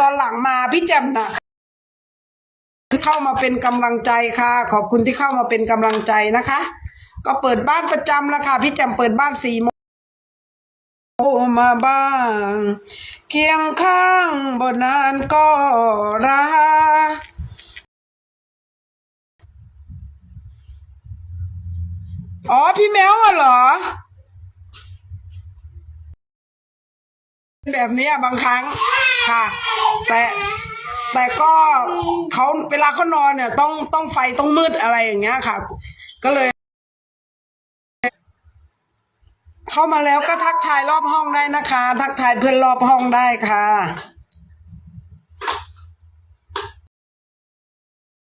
ตอนหลังมาพี่แจ่มนะเข้ามาเป็นกำลังใจค่ะ ขอบคุณที่เข้ามาเป็นกำลังใจนะคะ ก็เปิดบ้านประจำแล้วค่ะ พี่แจ่มเปิดบ้านสี่โมงโอมาบ้างเคียงข้างบนนานก็รักอ๋อ พี่แมวอะเหรอ แบบนี้บางครั้งค่ะ แต่แต่ก็เขาเวลาเขานอนเนี่ย ต้องต้องไฟต้องมืดอะไรอย่างเงี้ยค่ะ ก็เลย เข้ามาแล้วก็ทักทายรอบห้องได้นะคะ ทักทายเพื่อนรอบห้องได้ค่ะ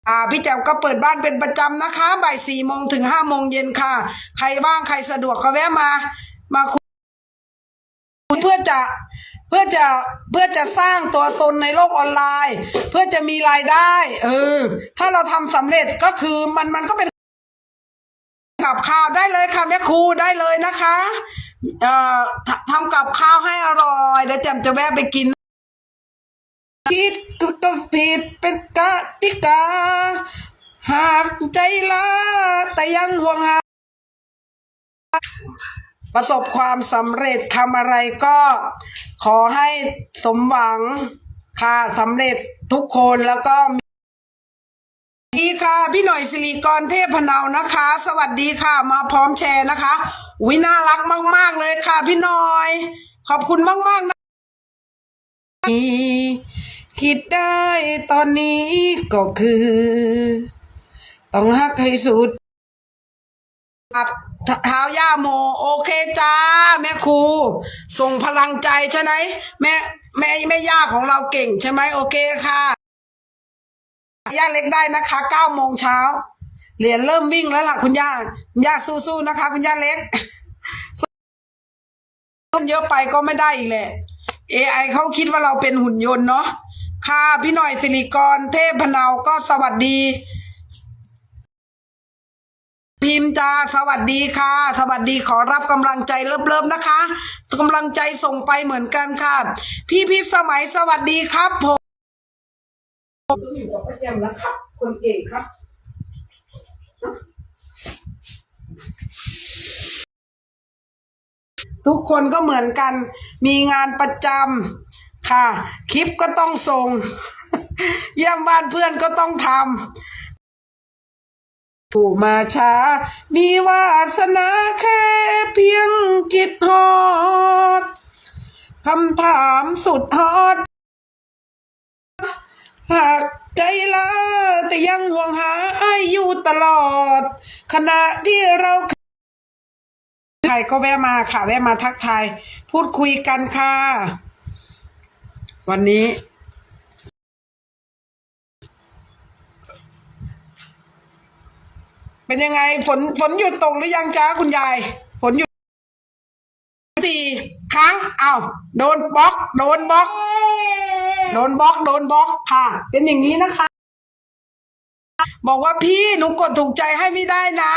อ่าพี่แจ๋วก็เปิดบ้านเป็นประจำนะคะบ่ายสี่โมงถึงห้าโมงเย็นค่ะ ใครบ้างใครสะดวกก็แวะมา มาคุย เพื่อจะเพื่อจะเพื่อจะสร้างตัวตนในโลกออนไลน์ เพื่อจะมีรายได้ เออ ถ้าเราทำสำเร็จก็คือมันมันก็เป็นกับข้าวได้เลยค่ะแม่ครูได้เลยนะคะเอ่อทำกับข้าวให้อร่อยเดี๋ยวแจมจะแวะไปกินผิดก็ผิดเป็นกติกา หากใจละแต่ยังห่วงหา ประสบความสำเร็จทำอะไรก็ขอให้สมหวังค่ะสำเร็จทุกคนแล้วก็มีดีค่ะพี่หน่อยสิริกรเทพพนาวนะคะ สวัสดีค่ะมาพร้อมแชร์นะคะวิน่ารักมาก ๆ เลยค่ะพี่หน่อย ขอบคุณมาก ๆ นะคิดได้ตอนนี้ก็คือ ต้องฮักให้สุดครับเท้า ย่าโม โอเคจ้า แม่ครู ส่งพลังใจใช่ไหมแม่แม่แม่ย่าของเราเก่งใช่ไหมโอเคค่ะย่าเล็กได้นะคะเก้าโมงเช้าเหรียญเริ่มวิ่งแล้วล่ะคุณย่าคุณย่าสู้ๆนะคะ คุณย่าเล็กต้นเยอะไปก็ไม่ได้อีกแหละ AI เขาคิดว่าเราเป็นหุ่นยนต์เนาะค่ะพี่หน่อยสิริกรเทพพนาวก็สวัสดี พิมพ์จ้าสวัสดีค่ะ สวัสดีขอรับกำลังใจเริ่มๆนะคะกำลังใจส่งไปเหมือนกันค่ะ พี่พิสมัยสวัสดีครับผมต้องอยู่กับป้าแจมแล้วครับ คนเก่งครับทุกคนก็เหมือนกัน มีงานประจำค่ะ คลิปก็ต้องส่ง เยี่ยมบ้านเพื่อนก็ต้องทำ ผู้มาช้า มีวาสนาแค่เพียงกิดฮอดคำถามสุดฮอด หากใจละแต่ยังห่วงหาอ้ายอยู่ตลอด ขณะที่เราใครก็แวะมาค่ะ แวะมาทักทาย พูดคุยกันค่ะ วันนี้ เป็นยังไงฝนฝนหยุดตกหรือยังจ้าคุณยาย ฝนหยุดสี่ครั้งอ้าวโดนบล็อก โดนบล็อก โดนบล็อก โดนบล็อกค่ะ เป็นอย่างนี้นะคะ บอกว่าพี่หนูกดถูกใจให้ไม่ได้นะ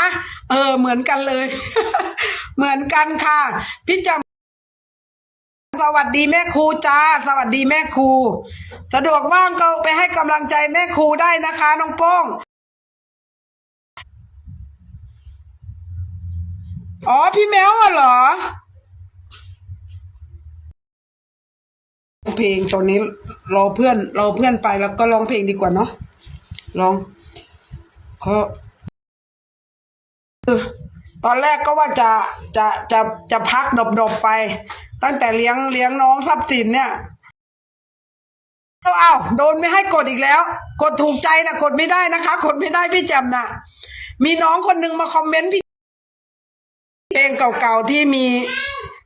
เออ เหมือนกันเลย เหมือนกันค่ะ พี่จำสวัสดีแม่ครูจ้า สวัสดีแม่ครู สะดวกว่างก็ไปให้กำลังใจแม่ครูได้นะคะน้องโป้ง อ๋อ พี่แมวอะเหรอ เพลงตอนนี้รอเพื่อนรอเพื่อนไปแล้วก็ร้องเพลงดีกว่าเนาะร้องเขาเออตอนแรกก็ว่าจะจะจะจะพักดบๆไป ตั้งแต่เลี้ยงเลี้ยงน้องทรัพย์สินเนี่ยเอาเอาโดนไม่ให้กดอีกแล้ว กดถูกใจนะกดไม่ได้นะคะ กดไม่ได้พี่แจำนะมีน้องคนหนึ่งมาคอมเมนต์พี่ เพลงเก่าๆที่มี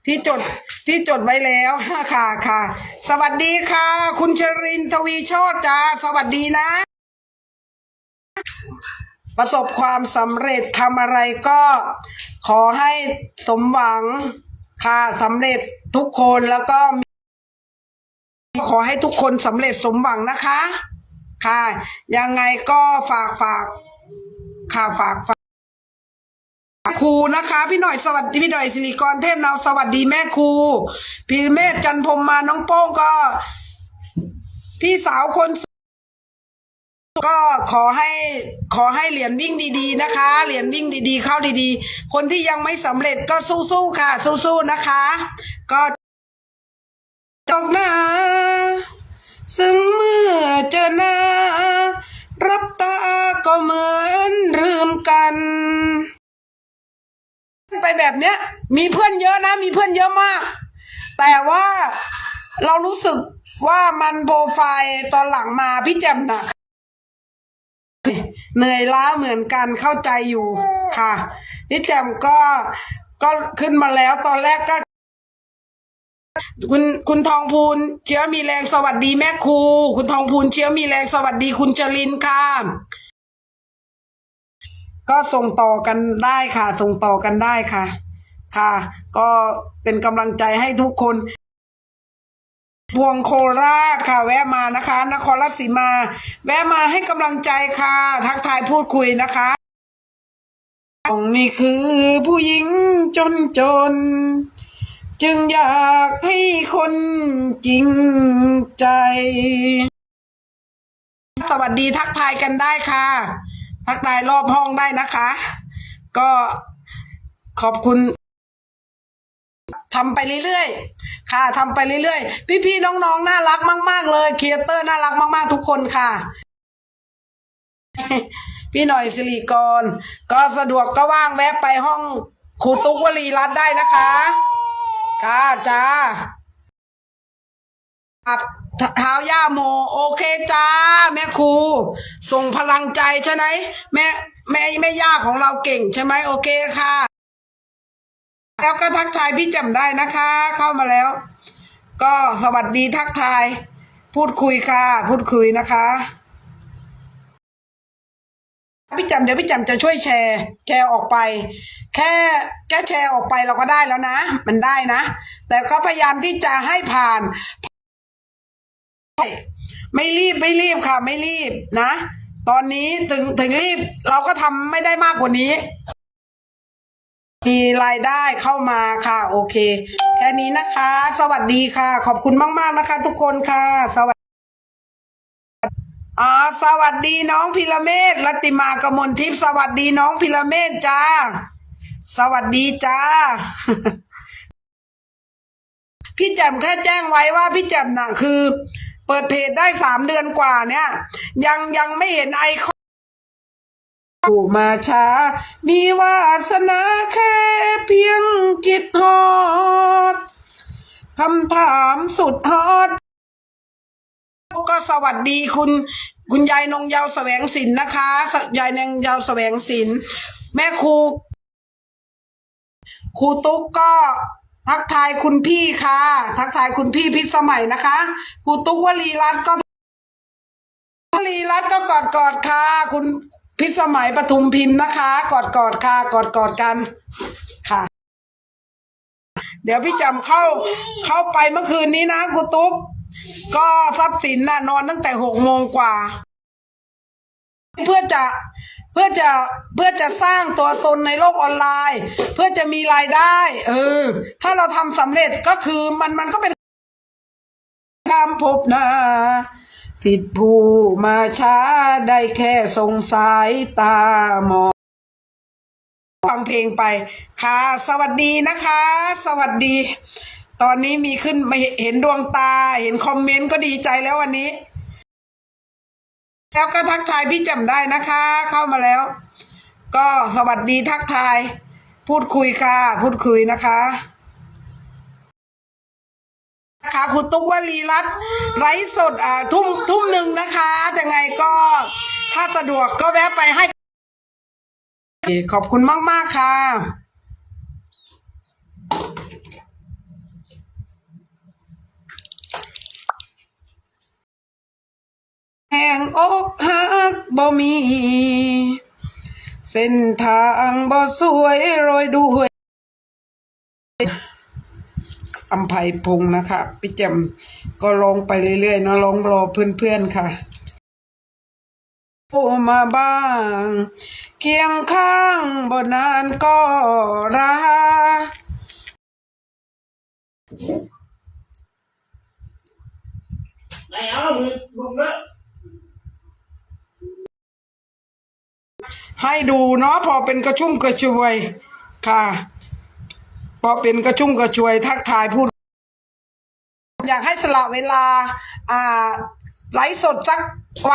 ที่จดที่จดไว้แล้วค่ะค่ะ สวัสดีค่ะ คุณชรินทวีโชตจ้าสวัสดีนะ ประสบความสำเร็จทำอะไรก็ขอให้สมหวังค่ะสำเร็จทุกคนแล้วก็ขอให้ทุกคนสำเร็จสมหวังนะคะ ค่ะ ยังไงก็ฝากฝากค่ะฝากฝาก ครูนะคะ พี่หน่อยสวัสดีพี่หน่อยสิริกรเทพนาวสวัสดีแม่ครูพี่เมธจันพรมมาน้องโป้งก็ พี่สาวคนก็ขอให้ขอให้เหรียญวิ่งดีๆนะคะ เหรียญวิ่งดีๆ เข้าดีๆ คนที่ยังไม่สำเร็จก็สู้ๆค่ะ สู้ๆนะคะ ก็จบหน้าซึ่งเมื่อเจอหน้ารับตาก็เหมือนลืมกัน ไปแบบเนี้ย มีเพื่อนเยอะนะ มีเพื่อนเยอะมาก แต่ว่าเรารู้สึกว่ามันโปรไฟล์ตอนหลังมาพี่แจ่มน่ะเหนื่อยล้าเหมือนกันเข้าใจอยู่ค่ะพี่แจ่มก็ก็ขึ้นมาแล้วตอนแรกก็ คุณคุณทองพูนเชื้อมีแรงสวัสดีแม่ครู คุณทองพูนเชื้อมีแรงสวัสดีคุณจรินค่ะ ก็ส่งต่อกันได้ค่ะ ส่งต่อกันได้ค่ะ ค่ะ ก็เป็นกำลังใจให้ทุกคนพวงโคราชค่ะ แวะมานะคะ นครราชสีมา แวะมาให้กำลังใจค่ะ ทักทายพูดคุยนะคะของนี่คือผู้หญิงจนจน จึงอยากให้คนจริงใจ สวัสดีทักทายกันได้ค่ะ ทักทายรอบห้องได้นะคะ ก็ขอบคุณทำไปเรื่อยๆ ค่ะทำไปเรื่อยๆ พี่ๆ น้องๆ น่ารักมาก ๆ เลยครีเอเตอร์น่ารักมาก ๆ ทุกคนค่ะ พี่หน่อยสิริกร ก็สะดวกก็ว่างแวะไปห้องครูตุ๊กวลีรัตได้นะคะค่ะจ้าครับเท้าย่าโม โอเคจ้า ครู ส่งพลังใจใช่ไหมแม่แม่แม่ย่าของเราเก่งใช่ไหมโอเคค่ะ แล้วก็ทักทายพี่จำได้นะคะ เข้ามาแล้ว ก็สวัสดีทักทาย พูดคุยค่ะ พูดคุยนะคะพี่จำเดี๋ยวพี่จำจะช่วยแชร์แชร์ออกไป แค่แค่แชร์ออกไปเราก็ได้แล้วนะ มันได้นะ แต่ก็พยายามที่จะให้ผ่าน ไม่รีบไม่รีบค่ะ ไม่รีบนะ ตอนนี้ถึงถึงรีบเราก็ทำไม่ได้มากกว่านี้ มีรายได้เข้ามาค่ะ โอเค แค่นี้นะคะ สวัสดีค่ะ ขอบคุณมาก ๆ นะคะ ทุกคนค่ะ สวัสดีอ่าสวัสดีน้องพิระเมศรัตติมากมลทิพย์สวัสดีน้องพิระเมศจ้า สวัสดีจ้าพี่แจ่มแค่แจ้งไว้ว่าพี่แจ่มน่ะคือ เปิดเพจได้สามเดือนกว่าเนี่ย ยังยังไม่เห็นไอคอนผู้มาช้า มีวาสนาแค่เพียงกิดฮอดคำถามสุดฮอตก็สวัสดีคุณคุณยายนงเยาวแสวงศิลป์นะคะ ยายนงเยาวแสวงศิลแม่ครูครูตุ๊กก็ ทักทายคุณพี่ค่ะ ทักทายคุณพี่พิสมัยนะคะครูตุ๊กวลีรัตน์ก็วลีรัตน์ก็กอดกอดค่ะ คุณพิสมัยปทุมพิมพ์นะคะ กอดกอดค่ะกอดกอดกันค่ะ เดี๋ยวพี่จำเข้าเข้าไปเมื่อคืนนี้นะครูตุ๊กก็ทรัพย์สินน่ะนอนตั้งแต่หกโมงกว่า เพื่อจะ พื่อจะเพื่อจะสร้างตัวตนในโลกออนไลน์ เพื่อจะมีรายได้ เออ ถ้าเราทำสำเร็จก็คือมันมันก็เป็นตามพบน้าสิทธิผู้มาช้าได้แค่สงสายตามองฟังเพลงไป ค่ะ สวัสดีนะคะ สวัสดี ตอนนี้มีขึ้นไม่เห็นดวงตา เห็นคอมเมนต์ก็ดีใจแล้ววันนี้ แล้วก็ทักทายพี่จำได้นะคะ เข้ามาแล้ว ก็สวัสดีทักทาย พูดคุยค่ะ พูดคุยนะคะนะคะคุณตุ๊กวลีรัตไลฟ์สดอ่าทุ่มทุ่มหนึ่งนะคะยังไงก็ถ้าสะดวกก็แวะไปให้ ขอบคุณมาก ๆ ค่ะ แห่งอกหักบ่มี เส้นทางบ่สวยโรยด้วยอัมภัยพงนะคะพี่แจมก็ลงไปเรื่อยๆเนาะลองรอเพื่อนๆค่ะโทรมาบ้าง เคียงข้างบ่นานก็ราไม่เอามึงลุงเนอะ ให้ดูเนาะพอเป็นกระชุ่มกระชวยค่ะ พอเป็นกระชุ่มกระชวย ทักทายพูด อยากให้สละเวลา อ่า ไลฟ์สดสักวัน